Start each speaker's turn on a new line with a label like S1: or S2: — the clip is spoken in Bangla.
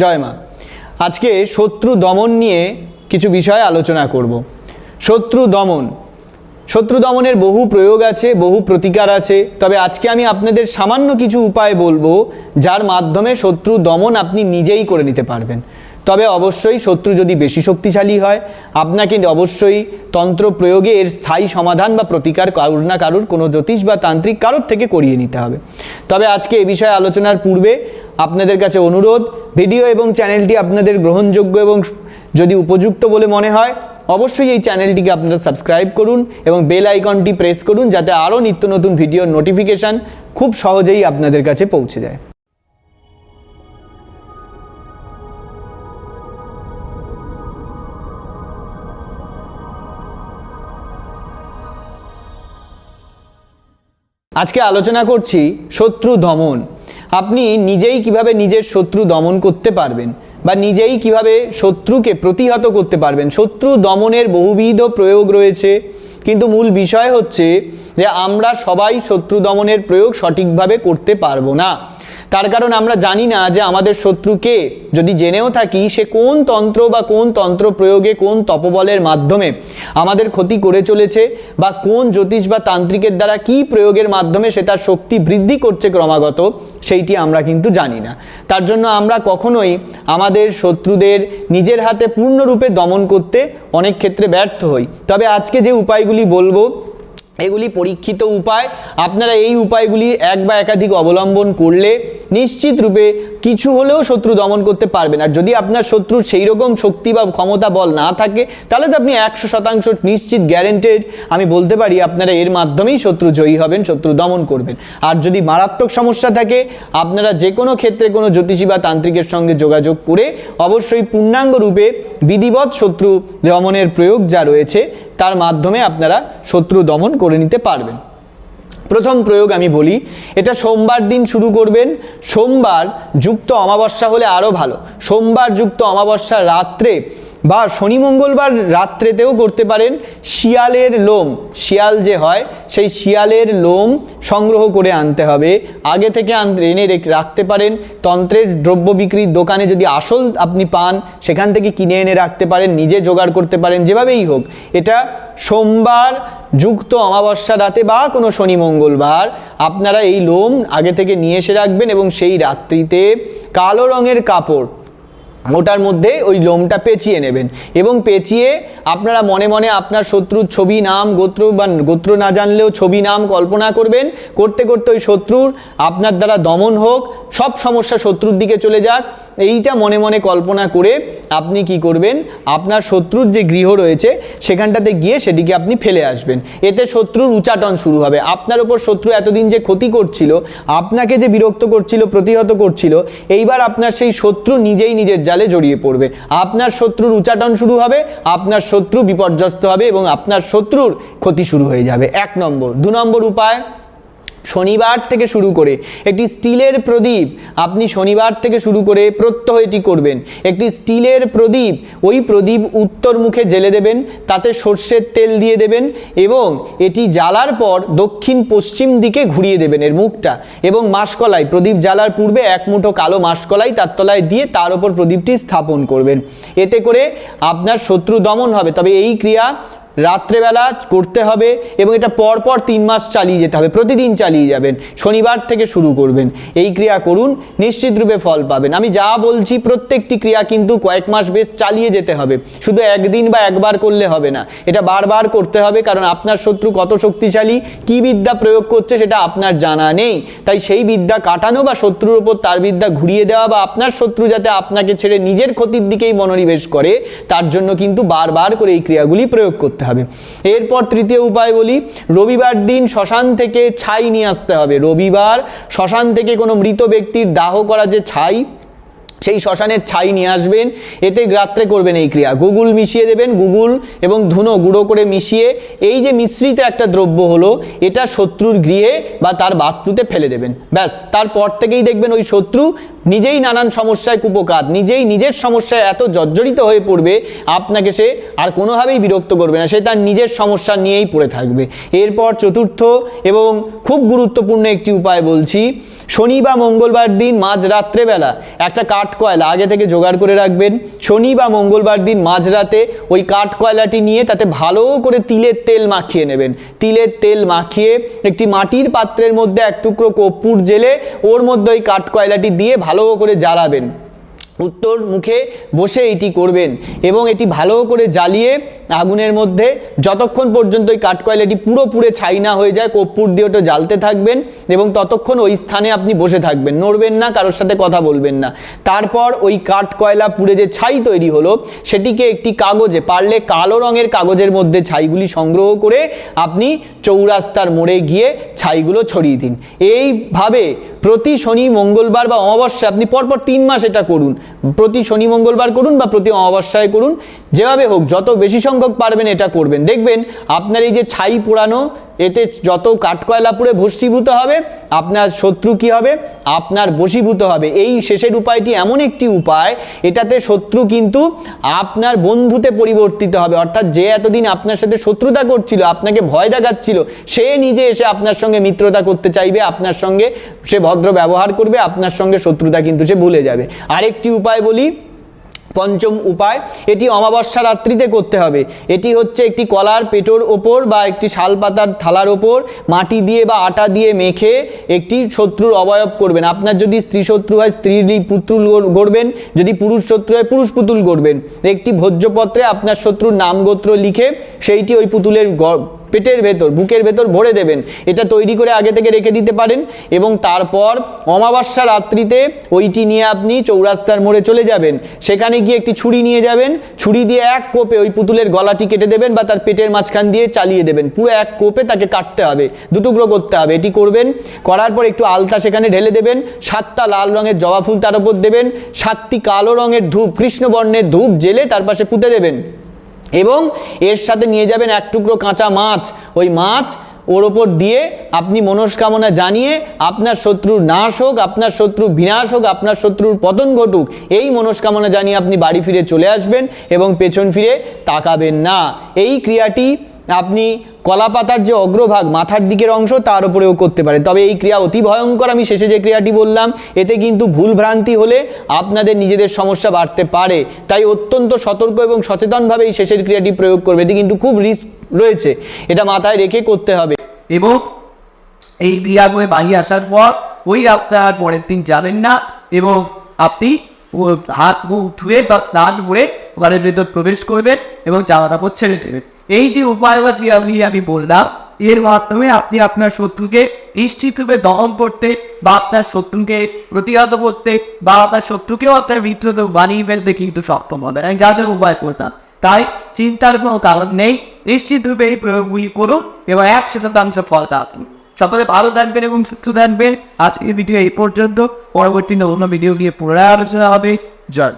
S1: জয় মা। আজকে শত্রু দমন নিয়ে কিছু বিষয় আলোচনা করব। শত্রু দমন শত্রু দমনের বহু প্রয়োগ আছে, বহু প্রতিকার আছে। তবে আজকে আমি আপনাদের সামান্য কিছু উপায় বলব, যার মাধ্যমে শত্রু দমন আপনি নিজেই করে নিতে পারবেন। তবে অবশ্যই শত্রু যদি বেশি শক্তিশালী হয়, আপনাকে অবশ্যই তন্ত্র প্রয়োগে এর স্থায়ী সমাধান বা প্রতিকার কারুর না কারুর, কোনো জ্যোতিষ বা তান্ত্রিক কারোর থেকে করিয়ে নিতে হবে। তবে আজকে এ বিষয়ে আলোচনার পূর্বে আপনাদের কাছে অনুরোধ, ভিডিও এবং চ্যানেলটি আপনাদের গ্রহণযোগ্য এবং যদি উপযুক্ত বলে মনে হয় অবশ্যই এই চ্যানেলটিকে আপনারা সাবস্ক্রাইব করুন এবং বেল আইকনটি প্রেস করুন যাতে আরও নিত্য নতুন ভিডিওর নোটিফিকেশান খুব সহজেই আপনাদের কাছে পৌঁছে যায়। আজকে আলোচনা করছি শত্রু দমন। আপনি নিজেই কীভাবে নিজের শত্রু দমন করতে পারবেন? বা নিজেই কীভাবে শত্রুকে প্রতিহত করতে পারবেন। শত্রু দমনের বহুবিধ প্রয়োগ রয়েছে। কিন্তু মূল বিষয় হচ্ছে যে আমরা সবাই শত্রু দমনের প্রয়োগ সঠিকভাবে করতে পারব না। তার কারণ আমরা জানি না যে আমাদের শত্রুকে যদি জেনেও থাকি, সে কোন তন্ত্র বা কোন তন্ত্র প্রয়োগে কোন তপবলের মাধ্যমে আমাদের ক্ষতি করে চলেছে বা কোন জ্যোতিষ বা তান্ত্রিকের দ্বারা কি প্রয়োগের মাধ্যমে সে তার শক্তি বৃদ্ধি করছে ক্রমাগত, সেইটি আমরা কিন্তু জানি না। তার জন্য আমরা কখনোই আমাদের শত্রুদের নিজের হাতে পূর্ণরূপে দমন করতে অনেক ক্ষেত্রে ব্যর্থ হই। তবে আজকে যে উপায়গুলি বলব এগুলি পরীক্ষিত উপায়। আপনারা এই উপায়গুলি এক বা একাধিক অবলম্বন করলে নিশ্চিত রূপে কিছু হলেও শত্রু দমন করতে পারবেন। আর যদি আপনার শত্রুর সেই রকম শক্তি বা ক্ষমতা বল না থাকে, তাহলে তো আপনি একশো শতাংশ নিশ্চিত গ্যারেন্টেড আমি বলতে পারি আপনারা এর মাধ্যমেই শত্রু জয়ী হবেন, শত্রু দমন করবেন। আর যদি মারাত্মক সমস্যা থাকে, আপনারা যে কোনো ক্ষেত্রে কোনো জ্যোতিষী বা তান্ত্রিকের সঙ্গে যোগাযোগ করে অবশ্যই পূর্ণাঙ্গ রূপে বিধিবৎ শত্রু দমনের প্রয়োগ যা রয়েছে তার মাধ্যমে আপনারা শত্রু দমন করে নিতে পারবেন। প্রথম প্রয়োগ আমি বলি, এটা সোমবার দিন শুরু করবেন। সোমবার যুক্ত অমাবস্যা হলে আরও ভালো। সোমবার যুক্ত অমাবস্যা রাত্রে বা শনি মঙ্গলবার রাত্রেতেও করতে পারেন শিয়ালের লোম। শিয়াল যে হয়, সেই শিয়ালের লোম সংগ্রহ করে আনতে হবে। আগে থেকে এনে রেখ- রাখতে পারেন। তন্ত্রের দ্রব্য বিক্রির দোকানে যদি আসল আপনি পান, সেখান থেকে কিনে এনে রাখতে পারেন, নিজে জোগাড় করতে পারেন, যেভাবেই হোক। এটা সোমবার যুক্ত অমাবস্যা রাতে বা কোনো শনি মঙ্গলবার আপনারা এই লোম আগে থেকে নিয়ে এসে রাখবেন এবং সেই রাত্রিতে কালো রঙের কাপড় ওটার মধ্যে ওই লোমটা পেঁচিয়ে নেবেন। এবং পেঁচিয়ে আপনারা মনে মনে আপনার শত্রুর ছবি, নাম, গোত্র বা গোত্র না জানলেও ছবি, নাম কল্পনা করবেন। করতে করতে ওই শত্রুর আপনার দ্বারা দমন হোক, সব সমস্যা শত্রুর দিকে চলে যাক। এইটা মনে মনে কল্পনা করে আপনি কি করবেন? আপনার শত্রুর যে গৃহ রয়েছে, সেখানটাতে গিয়ে সেটিকে আপনি ফেলে আসবেন। এতে শত্রুর উচাটন শুরু হবে। আপনার ওপর শত্রু এতদিন যে ক্ষতি করছিল, আপনাকে যে বিরক্ত করছিল, প্রতিহত করছিল, এইবার আপনার সেই শত্রু নিজেই নিজের জালে জড়িয়ে পড়বে। আপনার শত্রুর উচাটন শুরু হবে, আপনার শত্রু বিপর্যস্ত হবে এবং আপনার শত্রুর ক্ষতি শুরু হয়ে যাবে। এক নম্বর। দু নম্বর উপায় শনিবার থেকে শুরু করে একটি স্টিলের প্রদীপ আপনি শনিবার থেকে শুরু করে প্রত্যহ এটি করবেন। একটি স্টিলের প্রদীপ ওই প্রদীপ উত্তর মুখে জেলে দেবেন, তাতে সর্ষের তেল দিয়ে দেবেন এবং এটি জ্বালার পর দক্ষিণ পশ্চিম দিকে ঘুরিয়ে দেবেন এর মুখটা এবং মাসকলাই, প্রদীপ জ্বালার পূর্বে এক মুঠো কালো মাসকলাই তার তলায় দিয়ে তার ওপর প্রদীপটি স্থাপন করবেন। এতে করে আপনার শত্রু দমন হবে। তবে এই ক্রিয়া রাত্রেবেলা করতে হবে এবং এটা পরপর তিন মাস চালিয়ে যেতে হবে। প্রতিদিন চালিয়ে যাবেন, শনিবার থেকে শুরু করবেন। এই ক্রিয়া করুন, নিশ্চিত রূপে ফল পাবেন। আমি যা বলছি, প্রত্যেকটি ক্রিয়া কিন্তু কয়েক মাস বেশ চালিয়ে যেতে হবে। শুধু একদিন বা একবার করলে হবে না। এটা বারবার করতে হবে কারণ আপনার শত্রু কত শক্তিশালী, কি বিদ্যা প্রয়োগ করছে সেটা আপনার জানা নেই। তাই সেই বিদ্যা কাটানো বা শত্রুর ওপর তার বিদ্যা ঘুরিয়ে দেওয়া বা আপনার শত্রু যাতে আপনাকে ছেড়ে নিজের ক্ষতির দিকেই মনোনিবেশ করে, তার জন্য কিন্তু বারবার করে এই ক্রিয়াগুলি প্রয়োগ করতে হবে। এরপর তৃতীয় উপায় বলি, রবিবার দিন শ্মশান থেকে ছাই নিয়ে আসতে হবে। রবিবার শ্মশান থেকে কোনো মৃত ব্যক্তির দাহ করা যে ছাই সেই শ্মশানের ছাই নিয়ে আসবেন। এতে রাত্রে করবেন এই ক্রিয়া। গুগুল মিশিয়ে দেবেন, গুগুল এবং ধুনো গুঁড়ো করে মিশিয়ে এই যে মিশ্রিত একটা দ্রব্য হলো, এটা শত্রুর গৃহে বা তার বাস্তুতে ফেলে দেবেন। ব্যাস, তারপর থেকেই দেখবেন ওই শত্রু নিজেই নানান সমস্যায় কুপকাত, নিজেই নিজের সমস্যায় এত জর্জরিত হয়ে পড়বে, আপনাকে সে আর কোনোভাবেই বিরক্ত করবে না। সে তার নিজের সমস্যা নিয়েই পড়ে থাকবে। এরপর চতুর্থ এবং খুব গুরুত্বপূর্ণ একটি উপায় বলছি, শনি বা মঙ্গলবার দিন মাঝ রাত্রেবেলা একটা কাঠ কাঠ কয়লা আগে থেকে জোগাড় করে রাখবেন। শনি বা মঙ্গলবার দিন মাঝরাতে ওই কাঠ কয়লাটি নিয়ে তাতে ভালো করে তিলের তেল মাখিয়ে নেবেন। তিলের তেল মাখিয়ে একটি মাটির পাত্রের মধ্যে এক টুকরো কর্পূর জেলে ওর মধ্যে ওই কাঠ কয়লাটি দিয়ে ভালো করে জ্বালাবেন। উত্তর মুখে বসে এটি করবেন এবং এটি ভালো করে জ্বালিয়ে আগুনের মধ্যে যতক্ষণ পর্যন্ত ওই কাঠকয়লাটি পুরো পুড়ে ছাই না হয়ে যায়, কর্পূর দিয়ে ওটা জ্বালতে থাকবেন এবং ততক্ষণ ওই স্থানে আপনি বসে থাকবেন। নড়বেন না, কারোর সাথে কথা বলবেন না। তারপর ওই কাঠকয়লা পুড়ে যে ছাই তৈরি হলো, সেটিকে একটি কাগজে, পারলে কালো রঙের কাগজের মধ্যে ছাইগুলি সংগ্রহ করে আপনি চৌরাস্তার মোড়ে গিয়ে ছাইগুলো ছড়িয়ে দিন। এইভাবে প্রতি শনি, মঙ্গলবার বা অমাবস্যা আপনি পরপর তিন মাস এটা করুন। প্রতি শনি মঙ্গলবার করুন বা প্রতি অমাবস্যায় করুন। যেভাবে হোক, যত বেশি সংখ্যক পারবেন এটা করবেন। দেখবেন, আপনার এই যে ছাই পোড়ানো এতে যত কাঠকয়লা পুড়ে ভস্মীভূত হবে, আপনার শত্রু কি হবে? আপনার বশীভূত হবে। এই শেষের উপায়টি এমন একটি উপায়, এটাতে শত্রু কিন্তু আপনার বন্ধুতে পরিবর্তিত হবে। অর্থাৎ যে এতদিন আপনার সাথে শত্রুতা করছিল, আপনাকে ভয় দেখাচ্ছিল, সে নিজে এসে আপনার সঙ্গে মিত্রতা করতে চাইবে, আপনার সঙ্গে সে ভদ্র ব্যবহার করবে, আপনার সঙ্গে শত্রুতা কিন্তু সে ভুলে যাবে। আরেকটি উপায় বলি পঞ্চম উপায়, এটি অমাবস্যা রাত্রিতে করতে হবে। এটি হচ্ছে একটি কলার পেটোর ওপর বা একটি শালপাতার থালার ওপর মাটি দিয়ে বা আটা দিয়ে মেখে একটি শত্রুর অবয়ব করবেন। আপনার যদি স্ত্রী শত্রু হয় স্ত্রীর পুতুল গড়- গড়বেন। যদি পুরুষ শত্রু হয়, পুরুষ পুতুল গড়বেন। একটি ভোজ্যপত্রে আপনার শত্রুর নাম গোত্র লিখে সেইটি ওই পুতুলের পেটের ভেতর, বুকের ভেতর ভরে দেবেন। এটা তৈরি করে আগে থেকে রেখে দিতে পারেন এবং তারপর অমাবস্যা রাত্রিতে ওইটি নিয়ে আপনি চৌরাস্তার মোড়ে চলে যাবেন। সেখানে গিয়ে একটি ছুরি নিয়ে যাবেন। ছুরি দিয়ে এক কোপে ওই পুতুলের গলাটি কেটে দেবেন বা তার পেটের মাঝখান দিয়ে চালিয়ে দেবেন। পুরো এক কোপে তাকে কাটতে হবে, দুটুকরো করতে হবে। এটি করবেন, করার পর একটু আলতা সেখানে ঢেলে দেবেন, সাতটা লাল রঙের জবা ফুল তার উপর দেবেন, সাতটি কালো রঙের ধূপ, কৃষ্ণবর্ণের ধূপ জেলে তার পাশে পুঁতে দেবেন। এবং এর সাথে নিয়ে যাবেন এক টুকরো কাঁচা মাছ। ওই মাছ ওর ওপর দিয়ে আপনি মনস্কামনা জানিয়ে আপনার শত্রুর নাশ হোক, আপনার শত্রু বিনাশ হোক, আপনার শত্রুর পতন ঘটুক, এই মনস্কামনা জানিয়ে আপনি বাড়ি ফিরে চলে আসবেন এবং পেছন ফিরে তাকাবেন না। এই ক্রিয়াটি আপনি কলাপাতার যে অগ্রভাগ মাথার দিকের অংশ, তার উপরেও করতে পারেন। তবে এই ক্রিয়া অতি ভয়ঙ্কর, আমি শেষে যে ক্রিয়াটি বললাম, এতে কিন্তু ভুল ভ্রান্তি হলে আপনাদের নিজেদের সমস্যা বাড়তে পারে। তাই অত্যন্ত সতর্ক এবং সচেতনভাবে এই শেষের ক্রিয়াটি প্রয়োগ করবে। এটি কিন্তু খুব রিস্ক রয়েছে। এটা মাথায় রেখে করতে হবে।
S2: এবং এই ক্রিয়া করে বাড়ি আসার পর, ওই রাস্তায় আর পরের দিন যাবেন না এবং আপনি হাত মুখ ধুয়ে বা স্নান করে ঘরের ভেতর প্রবেশ করবেন এবং জামা কাপড় ছেড়ে দেবেন। এই যে উপায় ক্রিয়াগুলি আমি বললাম, এর মাধ্যমে আপনি আপনার শত্রুকে নিশ্চিতরূপে দমন করতে বা আপনার শত্রুকে প্রতিহত করতে বা আপনার শত্রুকেও আপনার মিত্রকে বানিয়ে ফেলতে কিন্তু সক্ষম হবেন। আমি যা যা উপায় করতাম। তাই চিন্তার কোনো কারণ নেই। নিশ্চিতরূপে এই প্রয়োগগুলি করুন এবং একশো শতাংশ ফল পাবেন সকলে ভালো থাকবেন এবং সুস্থ থাকবেন। আজকের ভিডিও এই পর্যন্ত। পরবর্তী অন্য ভিডিও নিয়ে পুনরায় আলোচনা হবে। জয়।